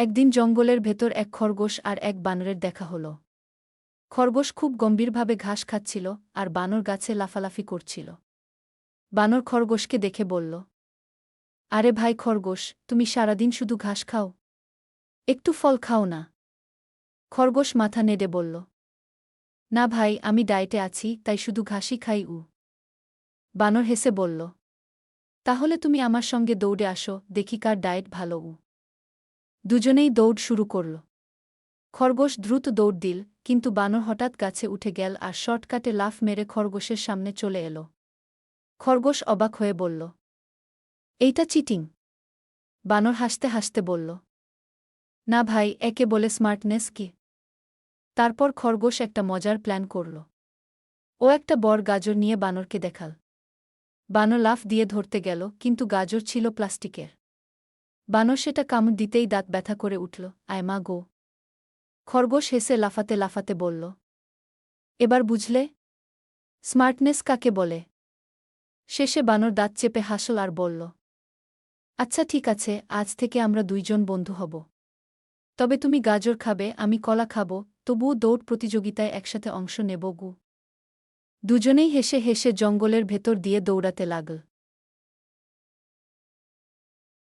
একদিন জঙ্গলের ভেতর এক খরগোশ আর এক বানরের দেখা হল। খরগোশ খুব গম্ভীরভাবে ঘাস খাচ্ছিল আর বানর গাছে লাফালাফি করছিল। বানর খরগোশকে দেখে বলল, আরে ভাই খরগোশ, তুমি সারাদিন শুধু ঘাস খাও। একটু ফল খাও না। খরগোশ মাথা নেড়ে বলল, না ভাই, আমি ডায়েটে আছি, তাই শুধু ঘাসই খাই উ। বানর হেসে বলল, তাহলে তুমি আমার সঙ্গে দৌড়ে আসো, দেখি কার ডায়েট ভালো উ। দুজনেই দৌড় শুরু করল। খরগোশ দ্রুত দৌড় দিল, কিন্তু বানর হঠাৎ গাছে উঠে গেল আর শর্টকাটে লাফ মেরে খরগোশের সামনে চলে এল। খরগোশ অবাক হয়ে বলল, এইটা চিটিং। বানর হাসতে হাসতে বলল, না ভাই, একে বলে স্মার্টনেস কি? তারপর খরগোশ একটা মজার প্ল্যান করল। ও একটা বড় গাজর নিয়ে বানরকে দেখাল। বানর লাফ দিয়ে ধরতে গেল, কিন্তু গাজর ছিল প্লাস্টিকের। বানর সেটা কামড় দিতেই দাঁত ব্যথা করে উঠল। আয় মা গো। খরগোশ হেসে লাফাতে লাফাতে বলল, এবার বুঝলে? স্মার্টনেস কাকে বলে? শেষে বানর দাঁত চেপে হাসল আর বলল আচ্ছা ঠিক আছে, আজ থেকে আমরা দুইজন বন্ধু হব। তবে তুমি গাজর খাবে, আমি কলা খাব, তবুও দৌড় প্রতিযোগিতায় একসাথে অংশ নেব গু। দুজনেই হেসে হেসে জঙ্গলের ভেতর দিয়ে দৌড়াতে লাগল।